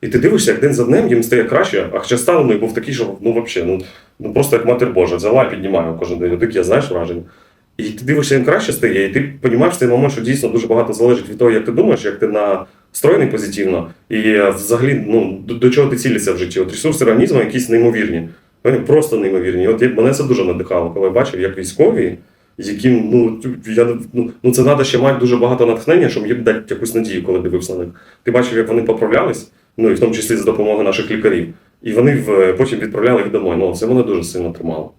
і ти дивишся, як день за днем їм стає краще, а хоча стан у був такий, що ну взагалі, ну, ну просто як матір Божа, взяла і піднімаю кожен день. Таке, я знаєш враження. І ти дивишся, їм краще стає, і ти розумієш в цей момент, що дійсно дуже багато залежить від того, як ти думаєш, як ти настроєний позитивно, і е, взагалі ну, до, до чого ти цілишся в житті. От ресурси організму якісь неймовірні. Вони Просто неймовірні. От мене це дуже надихало, коли я бачив, як військові, яким ну, я, ну, ну це треба ще мати дуже багато натхнення, щоб їм дати якусь надію, коли дивився на них. Ти бачив, як вони поправлялись, ну і в тому числі за допомогою наших лікарів. І вони в, потім відправляли їх домой. Ну, це мене дуже сильно тримало.